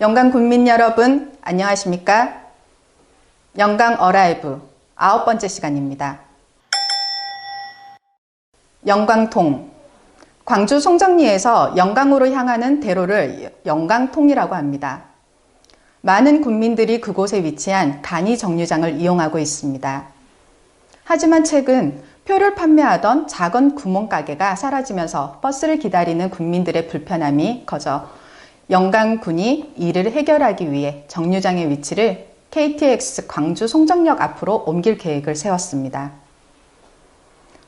영광 국민 여러분, 안녕하십니까? 영광 어라이브 아홉 번째 시간입니다. 영광통. 광주 송정리에서 영광으로 향하는 대로를 영광통이라고 합니다. 많은 국민들이 그곳에 위치한 간이 정류장을 이용하고 있습니다. 하지만 최근 표를 판매하던 작은 구멍가게가 사라지면서 버스를 기다리는 국민들의 불편함이 커져 영광군이 이를 해결하기 위해 정류장의 위치를 KTX 광주 송정역 앞으로 옮길 계획을 세웠습니다.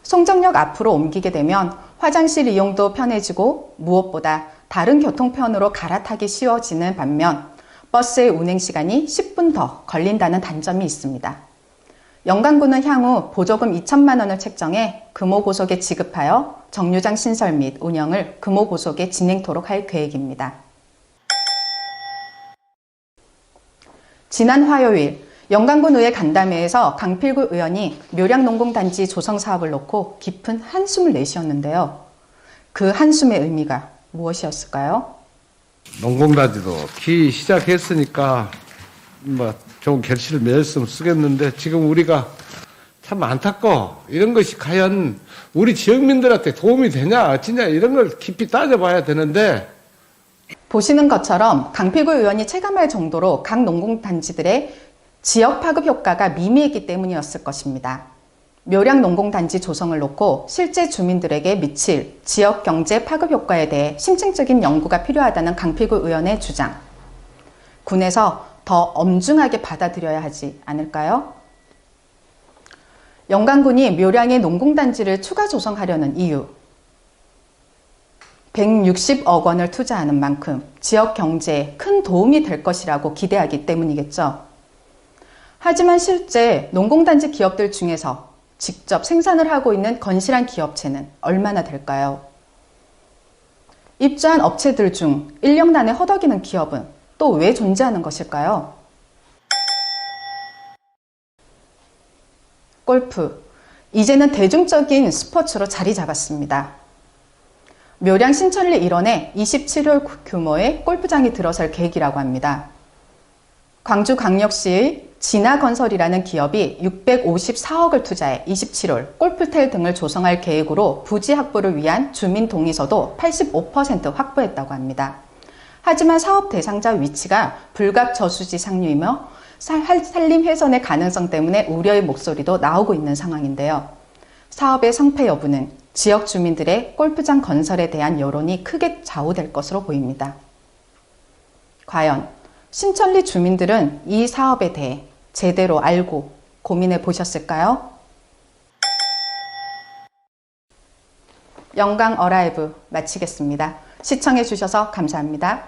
송정역 앞으로 옮기게 되면 화장실 이용도 편해지고 무엇보다 다른 교통편으로 갈아타기 쉬워지는 반면 버스의 운행 시간이 10분 더 걸린다는 단점이 있습니다. 영광군은 향후 보조금 2천만 원을 책정해 금호고속에 지급하여 정류장 신설 및 운영을 금호고속에 진행토록 할 계획입니다. 지난 화요일 영광군 의회 간담회에서 강필구 의원이 묘량농공단지 조성 사업을 놓고 깊은 한숨을 내쉬었는데요. 그 한숨의 의미가 무엇이었을까요? 농공단지도 기 시작했으니까 뭐 좋은 결실을 맺었으면 쓰겠는데 지금 우리가 참 안타까워 이런 것이 과연 우리 지역민들한테 도움이 되냐 어찌냐 이런 걸 깊이 따져봐야 되는데 보시는 것처럼 강필구 의원이 체감할 정도로 각 농공단지들의 지역 파급 효과가 미미했기 때문이었을 것입니다. 묘량 농공단지 조성을 놓고 실제 주민들에게 미칠 지역 경제 파급 효과에 대해 심층적인 연구가 필요하다는 강필구 의원의 주장. 군에서 더 엄중하게 받아들여야 하지 않을까요? 영광군이 묘량의 농공단지를 추가 조성하려는 이유. 160억 원을 투자하는 만큼 지역 경제에 큰 도움이 될 것이라고 기대하기 때문이겠죠. 하지만 실제 농공단지 기업들 중에서 직접 생산을 하고 있는 건실한 기업체는 얼마나 될까요? 입주한 업체들 중 1년 단에 허덕이는 기업은 또 왜 존재하는 것일까요? 골프. 이제는 대중적인 스포츠로 자리 잡았습니다. 묘량 신천리 일원에 27홀 규모의 골프장이 들어설 계획이라고 합니다. 광주광역시의 진화건설이라는 기업이 654억을 투자해 27홀, 골프텔 등을 조성할 계획으로 부지 확보를 위한 주민 동의서도 85% 확보했다고 합니다. 하지만 사업 대상자 위치가 불각 저수지 상류이며 산림 훼손의 가능성 때문에 우려의 목소리도 나오고 있는 상황인데요. 사업의 성패 여부는 지역 주민들의 골프장 건설에 대한 여론이 크게 좌우될 것으로 보입니다. 과연 신천리 주민들은 이 사업에 대해 제대로 알고 고민해 보셨을까요? 영광 어라이브 마치겠습니다. 시청해 주셔서 감사합니다.